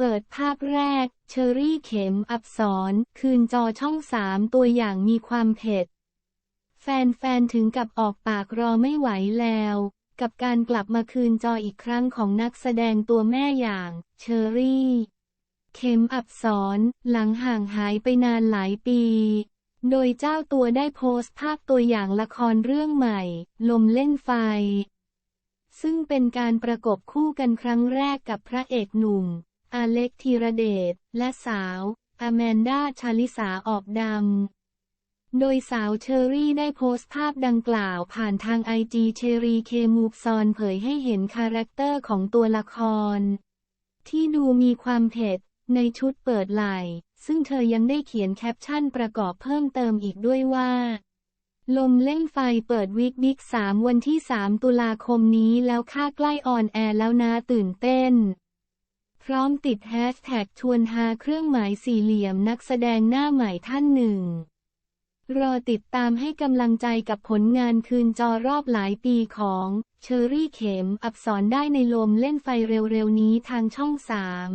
เปิดภาพแรก เชอรี่เข็มอับสรคืนจอช่องสามตัวอย่างมีความเผ็ด แฟนๆ ถึงกับออกปากรอไม่ไหวแล้ว กับการกลับมาคืนจออีกครั้งของนักแสดงตัวแม่อย่าง เชอรี่ เข็มอับสรหลังห่างหายไปนานหลายปี โดยเจ้าตัวได้โพสต์ภาพตัวอย่างละครเรื่องใหม่ ลมเล่นไฟซึ่งเป็นการประกบคู่กันครั้งแรกกับพระเอกหนุ่ม อาเล็กธีรเดช และสาวอแมนดาชาลิสาออกดำ โดยสาวเชอรี่ได้โพสต์ภาพดังกล่าวผ่านทางไอจีเชอรี่เคมูฟซอนเผยให้เห็นคาแรคเตอร์ของตัวละคร ที่ดูมีความเผ็ดในชุดเปิดไหล่ ซึ่งเธอยังได้เขียนแคปชั่นประกอบเพิ่มเติมอีกด้วยว่า ลมเล่นไฟเปิดวิกบิ๊ก3วันที่ 3 ตุลาคมนี้แล้วค่าใกล้ออนแอร์แล้วนะตื่นเต้น พร้อมติดแฮชแท็กชวนหาเครื่องหมายสี่เหลี่ยมนักแสดงหน้าใหม่ท่านหนึ่ง รอติดตามให้กำลังใจกับผลงานคืนจอรอบหลายปีของเชอรี่เข็มอับสรได้ในลมเล่นไฟเร็วๆนี้ทางช่องสาม